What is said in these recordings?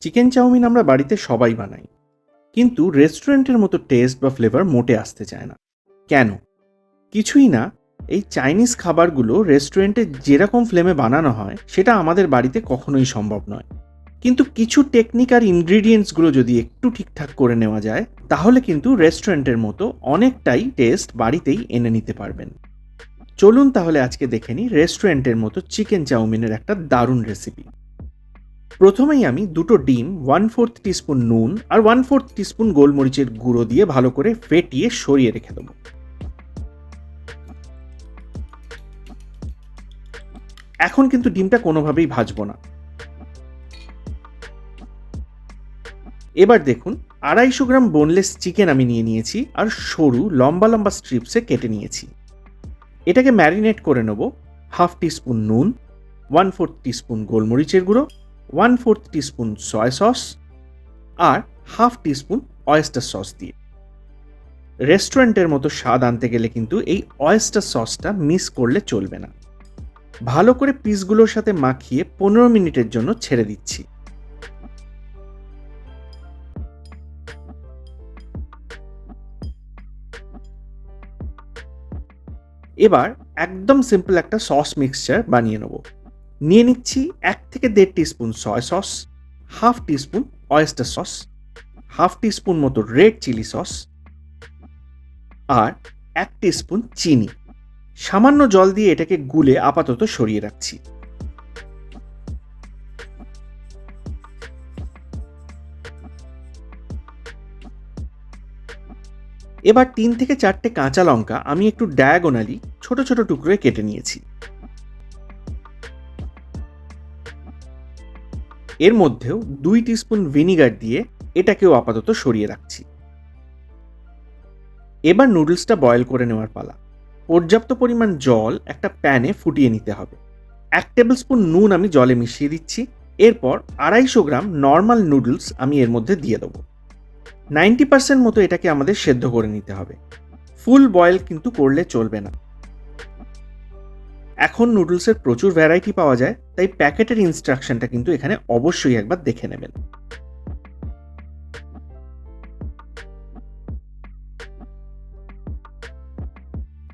Chicken chowmein আমরা বাড়িতে সবাই বানাই। কিন্তু রেস্টুরেন্টের মতো টেস্ট বা ফ্লেভার মোটে আসতে চায় না। কেন? কিছুই না, এই চাইনিজ খাবারগুলো রেস্টুরেন্টে যেরকম ফ্লেমে বানানো হয়, সেটা আমাদের বাড়িতে কখনোই সম্ভব নয়। কিন্তু কিছু টেকনিক আর ইনগ্রিডিয়েন্টসগুলো যদি একটু ঠিকঠাক করে নেওয়া যায়, তাহলে কিন্তু রেস্টুরেন্টের মতো অনেকটাই টেস্ট বাড়িতেই এনে নিতে পারবেন। চলুন তাহলে আজকে দেখে নিই রেস্টুরেন্টের মতো চিকেন চাউমিনের একটা দারুণ রেসিপি প্রথমেই আমি দুটো ডিম ওয়ান ফোর্থ টিস্পুন নুন আর ওয়ান ফোর্থ টিস্পুন গোলমরিচের গুঁড়ো দিয়ে ভালো করে ফেটিয়ে সরিয়ে রেখে দেবো। এখন কিন্তু ডিমটা কোনোভাবেই ভাজবো না। এবার দেখুন, আড়াইশো গ্রাম বোনলেস চিকেন আমি নিয়ে নিয়েছি আর সরু লম্বা লম্বা স্ট্রিপসে কেটে নিয়েছি। এটাকে ম্যারিনেট করে নেব হাফ টিস্পুন নুন ওয়ান ফোর্থ টিস্পুন গোলমরিচের গুঁড়ো one fourth teaspoon soya sauce আর হাফ টিস্পুন অয়েস্টার সস দিয়ে। রেস্টুরেন্টের মতো স্বাদ আনতে গেলে কিন্তু এই অয়েস্টার সসটা মিস করলে চলবে না। ভালো করে পিসগুলোর সাথে মাখিয়ে পনেরো মিনিটের জন্য ছেড়ে দিচ্ছি। এবার একদম সিম্পল একটা সস মিক্সচার বানিয়ে নেব। নিয়ে নিচ্ছি এক থেকে দেড় teaspoon soya sauce half teaspoon oyster sauce half teaspoon মতো রেড চিলি সস আর এক টিস্পুন চিনি। সামান্য জল দিয়ে এটাকে গুলে আপাতত সরিয়ে রাখছি। এবার তিন থেকে চারটে কাঁচা লঙ্কা আমি একটু ডায়াগোনালি ছোট ছোট টুকরোয় কেটে নিয়েছি। এর মধ্যেও দুই টিস্পুন ভিনিগার দিয়ে এটাকেও আপাতত সরিয়ে রাখছি। এবার নুডলসটা বয়েল করে নেওয়ার পালা। পর্যাপ্ত পরিমাণ জল একটা প্যানে ফুটিয়ে নিতে হবে। এক টেবিল স্পুন নুন আমি জলে মিশিয়ে দিচ্ছি, এরপর আড়াইশো গ্রাম নর্মাল নুডলস আমি এর মধ্যে দিয়ে দেবো। নাইনটি পার্সেন্ট মতো এটাকে আমাদের সেদ্ধ করে নিতে হবে। ফুল বয়েল কিন্তু করলে চলবে না। এখন নুডলসের প্রচুর ভ্যারাইটি পাওয়া যায় তাই প্যাকেটের ইনস্ট্রাকশনটা কিন্তু এখানে অবশ্যই একবার দেখে নেবেন।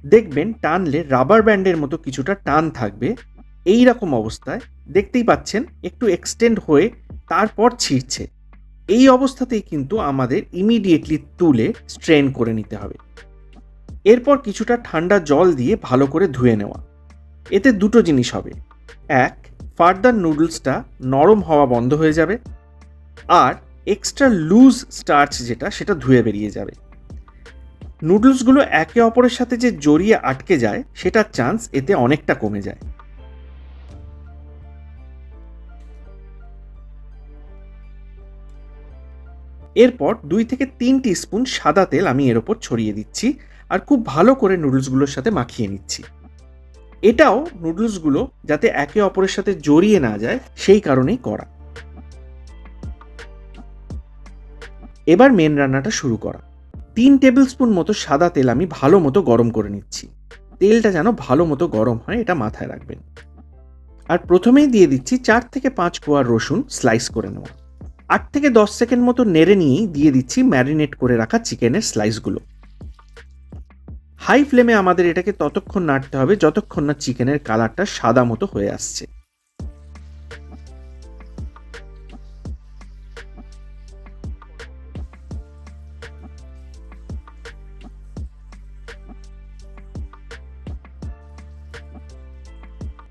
দেখবেন টানলে রাবার ব্যান্ডের মতো কিছুটা টান থাকবে। এই রকম অবস্থায় দেখতেই পাচ্ছেন একটু এক্সটেন্ড হয়ে তারপর ছিঁড়ছে। এই অবস্থাতেই কিন্তু আমাদের ইমিডিয়েটলি তুলে স্ট্রেন করে নিতে হবে। এরপর কিছুটা ঠান্ডা জল দিয়ে ভালো করে ধুয়ে নেওয়া। এতে দুটো জিনিস হবে। এক ফার্দার নুডলসটা নরম হওয়া বন্ধ হয়ে যাবে আর এক্সট্রা লুজ স্টার্চ যেটা, সেটা ধুয়ে বেরিয়ে যাবে। নুডলসগুলো একে অপরের সাথে যে জড়িয়ে আটকে যায়, সেটার চান্স এতে অনেকটা কমে যায়। এরপর দুই থেকে তিন স্পুন সাদা তেল আমি এর ওপর ছড়িয়ে দিচ্ছি আর খুব ভালো করে নুডলসগুলোর সাথে মাখিয়ে নিচ্ছি। এটাও নুডলসগুলো যাতে একে অপরের সাথে জড়িয়ে না যায়, সেই কারণেই করা। এবার মেন রান্নাটা শুরু করা। তিন টেবিল স্পুন মতো সাদা তেল আমি ভালো মতো গরম করে নিচ্ছি। তেলটা যেন ভালো মতো গরম হয়, এটা মাথায় রাখবেন। আর প্রথমেই দিয়ে দিচ্ছি চার থেকে পাঁচ কোয়া রসুন স্লাইস করে নেওয়া। আট থেকে দশ সেকেন্ড মতো নেড়ে নিয়েই দিয়ে দিচ্ছি ম্যারিনেট করে রাখা চিকেনের স্লাইসগুলো হাই ফ্লেমে আমাদের এটাকে ততক্ষণ নাড়তে হবে যতক্ষণ না চিকেনের কালারটা সাদা মতো হয়ে আসছে।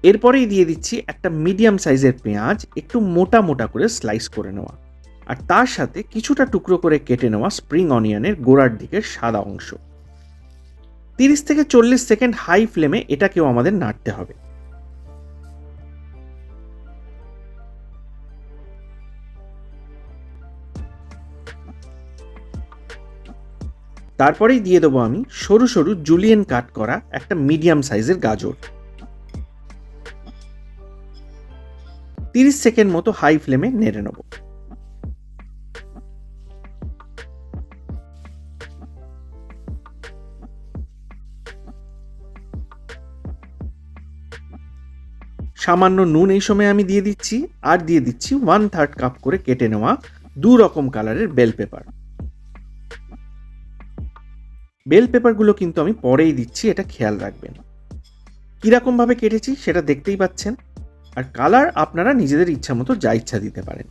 এরপরেই দিয়ে দিচ্ছি একটা মিডিয়াম সাইজের পেঁয়াজ, একটু মোটা মোটা করে স্লাইস করে নেওয়া। আর তার সাথে কিছুটা টুকরো করে কেটে নেওয়া স্প্রিং অনিয়নের গোড়ার দিকের সাদা অংশ। তিরিশ থেকে চল্লিশ সেকেন্ড হাই ফ্লেমে এটাকেও আমাদের নাড়তে হবে। তারপরেই দিয়ে দেবো আমি সরু সরু জুলিয়েন কাট করা একটা মিডিয়াম সাইজের গাজর। তিরিশ সেকেন্ড মতো হাই ফ্লেমে নেড়ে নেব। সামান্য নুন এই সময় আমি দিয়ে দিচ্ছি, আর দিয়ে দিচ্ছি ওয়ান থার্ড কাপ করে কেটে নেওয়া দু রকম কালারের বেল পেপার বেল পেপারগুলো কিন্তু আমি পরেই দিচ্ছি, এটা খেয়াল রাখবেন। কীরকমভাবে কেটেছি সেটা দেখতেই পাচ্ছেন, আর কালার আপনারা নিজেদের ইচ্ছা মতো যা ইচ্ছা দিতে পারেন।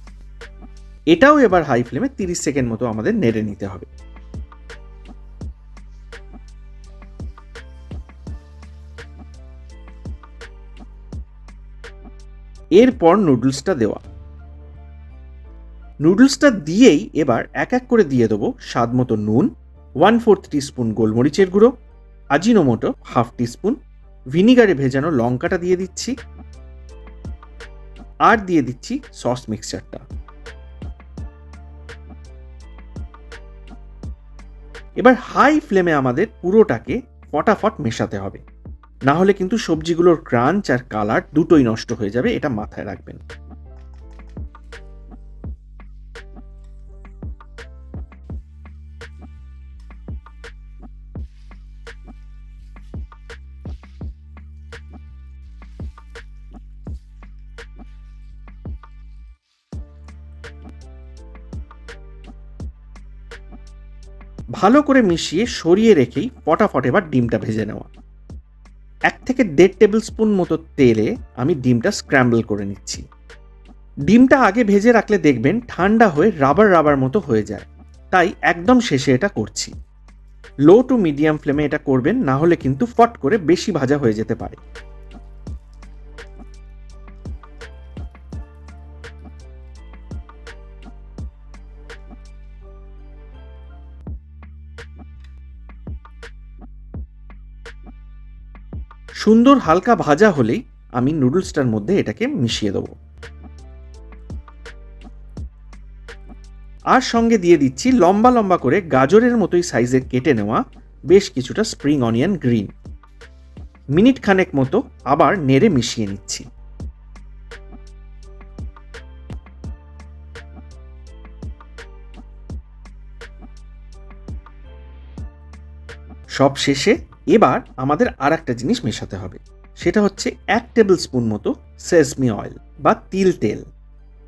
এটাও এবার হাই ফ্লেমে তিরিশ সেকেন্ড মতো আমাদের নেড়ে নিতে হবে। এরপর নুডলসটা দেওয়া। নুডলসটা দিয়েই এবার এক এক করে দিয়ে দেবো স্বাদ মতো নুন ওয়ান ফোর্থ স্পুন গোলমরিচের গুঁড়ো আজিনোমোটো হাফ টিস্পুন ভিনিগারে ভেজানো লঙ্কাটা দিয়ে দিচ্ছি, আর দিয়ে দিচ্ছি সস মিক্সচারটা এবার হাই ফ্লেমে আমাদের পুরোটাকে ফটাফট মেশাতে হবে। না হলে কিন্তু সবজিগুলোর ক্রাঞ্চ আর কালার দুটোই নষ্ট হয়ে যাবে, এটা মাথায় রাখবেন। ভালো করে মিশিয়ে সরিয়ে রেখেই ফটাফট এবার ডিমটা ভেজে নেওয়া। এক থেকে দেড় টেবিল স্পুন মতো তেলে আমি ডিমটা স্ক্র্যাম্বল করে নিচ্ছি। ডিমটা আগে ভেজে রাখলে দেখবেন ঠান্ডা হয়ে রাবার রাবার মতো হয়ে যায়। তাই একদম শেষে এটা করছি। লো টু মিডিয়াম ফ্লেমে এটা করবেন, না হলে কিন্তু ফট করে বেশি ভাজা হয়ে যেতে পারে। সুন্দর হালকা ভাজা হলেই আমি নুডলসটার মধ্যে এটাকে মিশিয়ে দেবো। আর সঙ্গে দিয়ে দিচ্ছি লম্বা লম্বা করে গাজরের মতোই সাইজের কেটে নেওয়া বেশ কিছুটা স্প্রিং অনিয়ন গ্রিন। মিনিট খানেক মতো আবার নেড়ে মিশিয়ে নিচ্ছি। সব শেষে এবার আমাদের আর একটা জিনিস মেশাতে হবে। সেটা হচ্ছে এক টেবিল স্পুন মতো সেসমি অয়েল বা তিল তেল।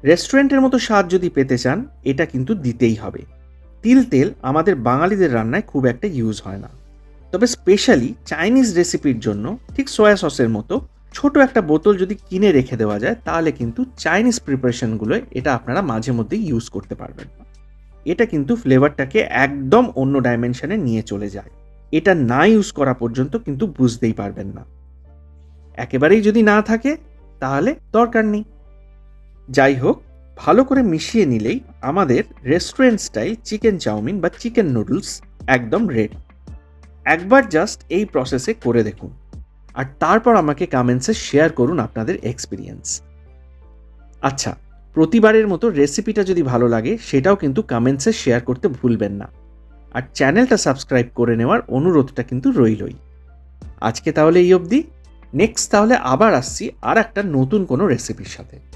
রেস্টুরেন্টের মতো স্বাদ যদি পেতে চান, এটা কিন্তু দিতেই হবে। তিল তেল আমাদের বাঙালিদের রান্নায় খুব একটা ইউজ হয় না। তবে স্পেশালি চাইনিজ রেসিপির জন্য ঠিক সয়া সসের মতো ছোট একটা বোতল যদি কিনে রেখে দেওয়া যায়, তাহলে কিন্তু চাইনিজ প্রিপারেশনগুলোয় এটা আপনারা মাঝে মধ্যেই ইউজ করতে পারবেন। এটা কিন্তু ফ্লেভারটাকে একদম অন্য ডাইমেনশানে নিয়ে চলে যায়। এটা না ইউজ করা পর্যন্ত কিন্তু বুঝতেই পারবেন না। একেবারেই যদি না থাকে, তাহলে দরকার নেই। যাই হোক, ভালো করে মিশিয়ে নিলেই আমাদের restaurant style chicken chow mein বা চিকেন নুডলস একদম রেডি একবার জাস্ট এই প্রসেসে করে দেখুন। আর তারপর আমাকে কামেন্টসে শেয়ার করুন আপনাদের এক্সপিরিয়েন্স আচ্ছা প্রতিবারের মতো রেসিপিটা যদি ভালো লাগে, সেটাও কিন্তু কামেন্টসে শেয়ার করতে ভুলবেন না। আর চ্যানেলটা সাবস্ক্রাইব করে নেওয়ার অনুরোধটা কিন্তু রইলই। আজকে তাহলে এই অবধি। নেক্সট তাহলে আবার আসছি আর একটা নতুন কোনো রেসিপির সাথে।